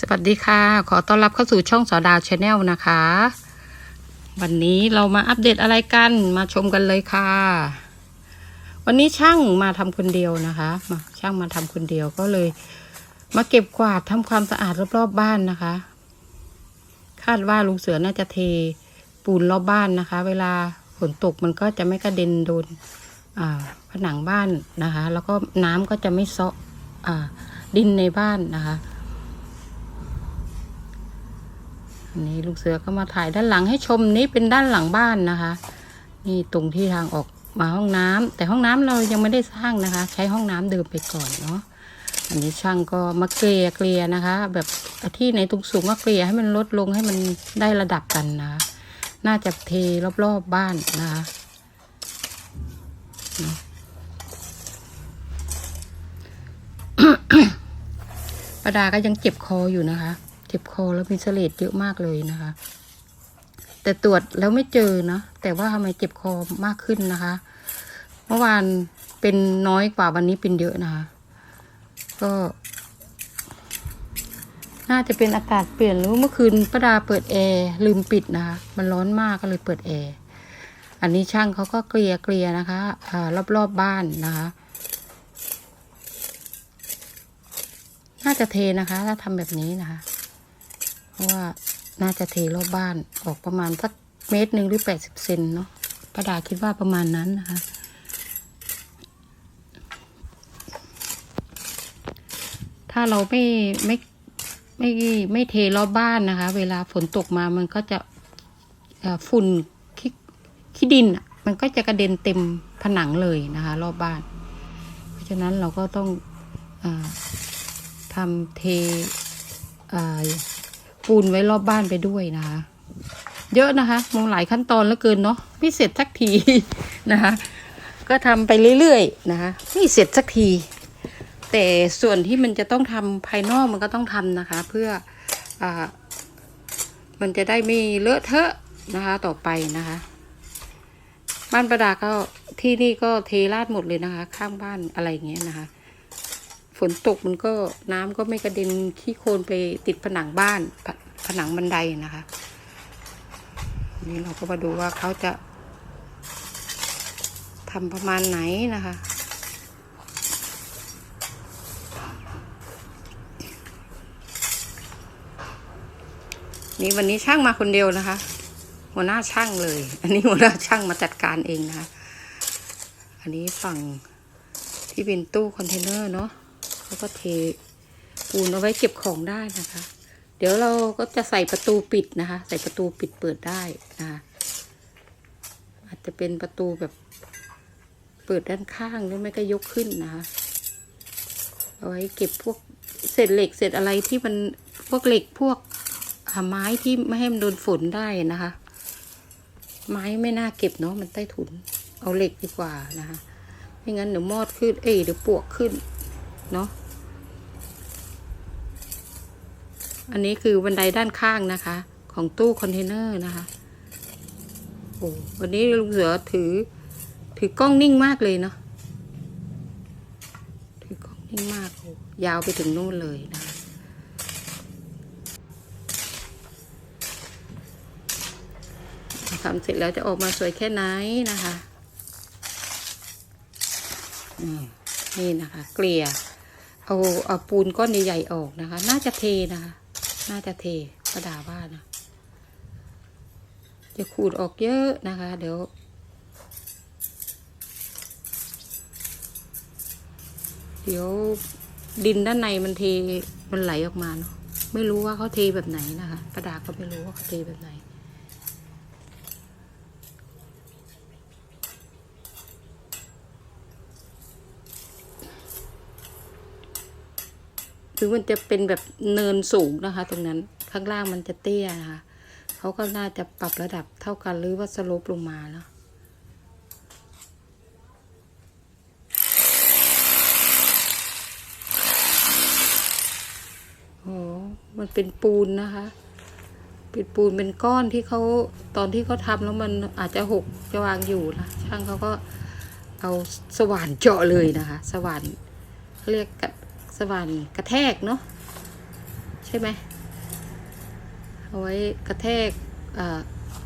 สวัสดีค่ะ ขอต้อนรับเข้าสู่ช่องสอดาวชาแนลนะคะ วันนี้เรามาอัปเดตอะไรกันมาชมกันเลยค่ะ วันนี้ช่างมาทำคนเดียวนะคะมาช่างมาทำคนเดียวก็เลย มาเก็บกวาดทำความสะอาดรอบๆบ้านนะคะ คาดว่าลุงเสือน่าจะเทปูนรอบบ้านนะคะ เวลาฝนตกมันก็จะไม่กระเด็นโดนผนังบ้านนะคะ แล้วก็น้ำก็จะไม่เซาะอ่าดินในบ้านนะคะ อั นนี้ลูกเสือก็มาถ่ายด้านหลังให้ชมนี่เป็นด้านหลังบ้านนะคะ นี่ตรงที่ทางออกมาห้องน้ำแต่ห้องน้ำเรายังไม่ได้สร้างนะคะ ใช้ห้องน้ำเดิมไปก่อนเนาะอันนี้ช่างก็มาเกลี่ยเกลี่ยนะคะ แบบที่ไหนตรงสูงก็เกลี่ยให้มันลดลงให้มันได้ระดับกันนะะน่าจะเทรอบๆบบ้านนะคะเนาะประดาก็ยังเจ็บคออยู่นะคะ เจ็บคอแล้วมีเสลดเยอะมากเลยนะคะ แต่ตรวจแล้วไม่เจอนะแต่ว่าทำไมเจ็บคอมากขึ้นนะคะ เมื่อวานเป็นน้อยกว่าวันนี้เป็นเยอะนะคะ ก็ น่าจะเป็นอากาศเปลี่ยนหรือเมื่อคืนประดาเปิดแอร์ลืมปิดนะคะ มันร้อนมากก็เลยเปิดแอร์อันนี้ช่างเขาก็เกลี่ยเกลี่ยนะคะอ่ารอบๆบบ้านนะคะ น่าจะเทนะคะ ถ้าทำแบบนี้นะคะ เพราะว่าน่าจะเทรอบบ้านออกประมาณสักเมตรหนึ่งหรือแปดสิบเซนเนาะประดาคิดว่าประมาณนั้นนะคะ ถ้าเราไม่ไม่ไม่ไม่เทรอบบ้านนะคะ เวลาฝนตกมามันก็จะฝุ่นขี้ขี้ดินมันก็จะกระเด็นเต็มผนังเลยนะคะ รอบบ้าน เพราะฉะนั้นเราก็ต้องอทำเทอ ปูนไว้รอบบ้านไปด้วยนะคะ เยอะนะคะมองหลายขั้นตอนเหลือเกินเนาะไม่เสร็จสักทีนะคะ ก็ทำไปเรื่อยๆนะคะไม่เสร็จสักที แต่ส่วนที่มันจะต้องทำภายนอกมันก็ต้องทำนะคะ เพื่ออมันจะได้ไม่เลอะเทอะนะคะ ต่อไปนะคะ บ้านประดาก็ที่นี่ก็เทราดหมดเลยนะคะ ข้างบ้านอะไรอย่างเงี้ยนะคะ ฝนตกมันก็น้ำก็ไม่กระเด็นขี้โคลนไปติดผนังบ้าน ผนังบันไดนะคะนนี้เราก็มาดูว่าเขาจะทำประมาณไหนนะคะนี่วันนี้ช่างมาคนเดียวนะคะ หัวหน้าช่างเลย อันนี้หัวหน้าช่างมาจัดการเองนะคะ อันนี้ฝั่งที่เป็นตู้คอนเทนเนอร์เนาะเขาก็เทปูนเอาไว้เก็บของได้นะคะ เดี๋ยวเราก็จะใส่ประตูปิดนะคะ ใส่ประตูปิดเปิดได้นะคะอาจจะเป็นประตูแบบ เปิดด้านข้างหรือไม่ก็ยกขึ้นนะคะ เอาไว้เก็บพวกเศษเหล็กเศษอะไรที่มันพวกเหล็กพวกอ่าไม้ที่ไม่ให้มันโดนฝนได้นะคะ ไม้ไม่น่าเก็บเนาะมันใต้ถุน เอาเหล็กดีกว่านะคะไม่งั้นเดี๋ยวมอดขึ้นเอ้ยเดี๋ยวปวกขึ้นเนาะ อันนี้คือบันไดด้านข้างนะคะ ของตู้คอนเทนเนอร์นะคะโอ้วันนี้ลุงเสือถือ ถือกล้องนิ่งมากเลยเนาะถือกล้องนิ่งมากโอ้ยาวไปถึงนู่นเลยนะคะทำเสร็จแล้วจะออกมาสวยแค่ไหนนะคะนี่นะคะ เกลี่ยเอาเอาปูนก้อนใหญ่ๆออกนะคะ น่าจะเทนะคะ น่าจะเทกระดาว่านะจะขูดออกเยอะนะคะ เดี๋ยว เดี๋ยวดินด้านในมันเทมันไหลออกมาเนาะไม่รู้ว่าเขาเทแบบไหนนะคะกระดาก็ไม่รู้ว่าเขาเทแบบไหน ถึงมันจะเป็นแบบเนินสูงนะคะ ตรงนั้นข้างล่างมันจะเตี้ยนะคะเขาก็น่าจะปรับระดับเท่ากันหรือว่าสโลปลงมาแล้วโอ้มันเป็นปูนนะคะ เป็นปูนเป็นก้อนที่เขาตอนที่เขาทำแล้วมันอาจจะหกจะวางอยู่นะช่างเขาก็เอาสว่านเจาะเลยนะคะ สว่านเขาเรียกกระ สว่านกระแทกเนาะใช่ไหมเอาไว้กระแทกอ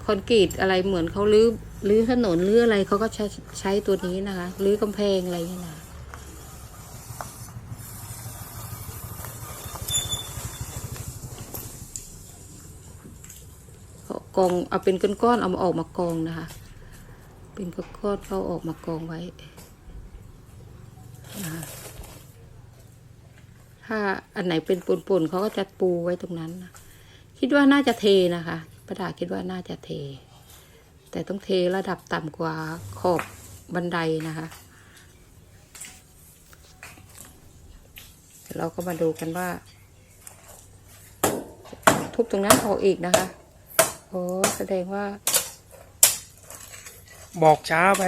คอนกรีตอะไรเหมือนเขาลื้อลื้อถนนลื้ออะไรเขาก็ใช้ใช้ตัวนี้นะคะลื้อกำแพงอะไรอย่นะกองเอาเป็นก้อนๆเอามาออกมากองนะคะ เป็นก้อนๆเขาออกมากองไว้นะคะ ถ้าอันไหนเป็นป่นๆเขาก็จะปูไว้ตรงนั้นนะคิดว่าน่าจะเทนะคะประดาคิดว่าน่าจะเท แต่ต้องเทระดับต่ำกว่าขอบบันไดนะคะเดี๋ยวเราก็มาดูกันว่า ทุบตรงนั้นออกอีกนะคะโอ้แสดงว่า บอกช้าไป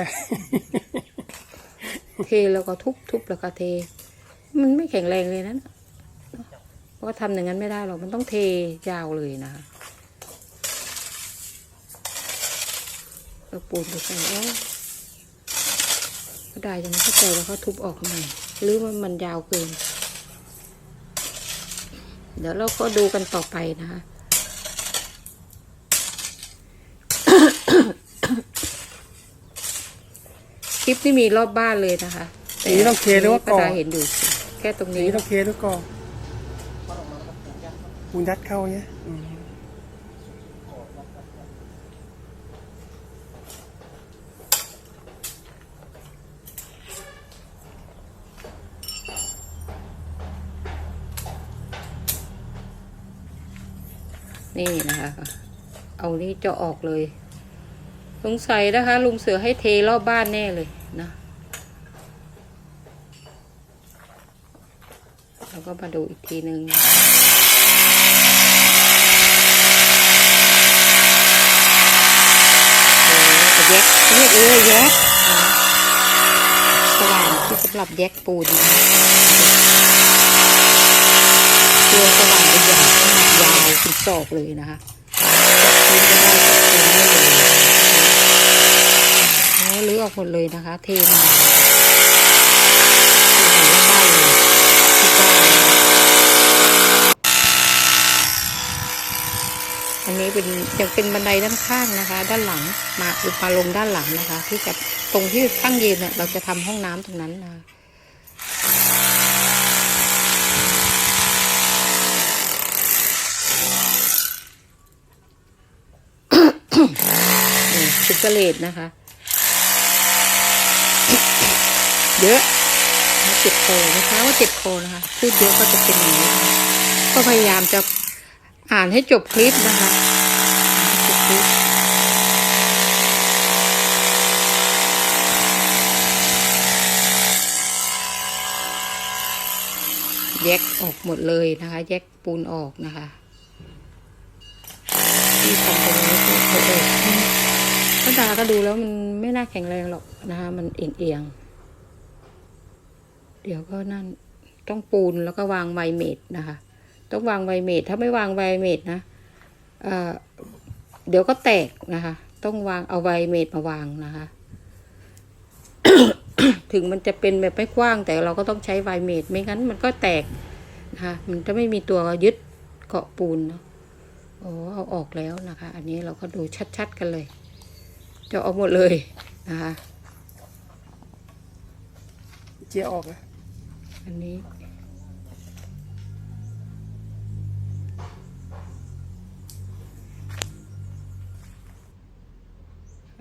เทแล้วก็ทุบทุบแล้วก็เท มันไม่แข็งแรงเลยนะเพราะว่าทำอย่างนั้นไม่ได้หรอก มันต้องเทยาวเลยนะคะเราปูนไปใส่โอ้ก็ได้ยังไม่เข้าใจว่าเขาทุบออกทำไมหรือมันมันยาวเกิน เดี๋ยวเราก็ดูกันต่อไปนะคะคลิปที่มีรอบบ้านเลยนะคะอันนี้ต้องเทหรือว่าก่อป้ดเห็นอยู่ แค่ตรงนี้นี้ต้องเคด้วยก่อนปูนยัดเข้าเนี้ยอืมนี่นะคะ เอานี่เจะออกเลย สงสัยนะคะ ลุงเสือให้เทรอบบ้านแน่เลยนะ แล้วก็มาดูอีกทีหนึ่งโอ้แยกเรียกเลยแยกนะสว่านที่สำหรับแยกปูนนะคะตัวสว่านเป็นใหญ่ขนาดยาวเป็นศอกเลยนะคะจับพื้นก็ได้จับได้เลยเลือกหมดเลยนะคะ เทมาเทมาบ้านเลยที่บ้านนะคะ อันนี้เป็นยังเป็นบันไดด้านข้างนะคะ ด้านหลังมามาลงด้านหลังนะคะ ที่จะตรงที่ตั้งยืนเนี่ยเราจะทำห้องน้ำตรงนั้นนะชุดกเลดนะคะ เยอะ นะเจ็บคอนะคะว่าเจ็บคอนะคะ พูดเยอะก็จะเป็นอย่างนี้ก็พยายามจะอ่านให้จบคลิปนะคะจบคลิปแยกออกหมดเลยนะคะ แยกปูนออกนะคะที่ทำตรงนี้ก็เขาเองก็ดาก็ดูแล้วมันไม่น่าแข็งแรงหรอกนะคะ มันเอียงเอียงๆ เดี๋ยวก็นั่นต้องปูนแล้วก็วางไวเมดนะคะ ต้องวางไวเมดถ้าไม่วางไวเมดนะเเดี๋ยวก็แตกนะคะ ต้องวางเอาไวเมดมาวางนะคะ ถึงมันจะเป็นแบบไม่กว้างแต่เราก็ต้องใช้ไวเมดไม่งั้นมันก็แตกนะคะมันจะไม่มีตัวยึดเกาะปูนเนาะโอ้เอาออกแล้วนะคะ อันนี้เราก็ดูชัดๆกันเลย จะเอาหมดเลยนะคะเจียออกนะ อันนี้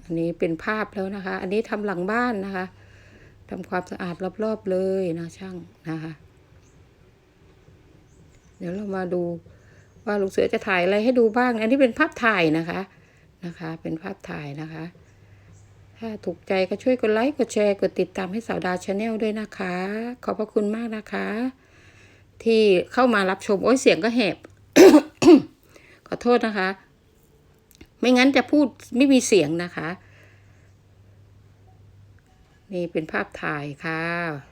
อันนี้เป็นภาพแล้วนะคะ อันนี้ทำหลังบ้านนะคะทำความสะอาดรอบๆเลยนะช่างนะคะ เดี๋ยวเรามาดูว่าลูกเสือจะถ่ายอะไรให้ดูบ้าง อันนี้เป็นภาพถ่ายนะคะนะคะ เป็นภาพถ่ายนะคะ ถ้าถูกใจก็ช่วยกดไลค์ กดแชร์ กดติดตามให้สาวดาวชาแนลด้วยนะคะ ขอบพระคุณมากนะคะ ที่เข้ามารับชม โอ้ยเสียงก็แหบ ขอโทษนะคะ ไม่งั้นจะพูดไม่มีเสียงนะคะ นี่เป็นภาพถ่ายค่ะ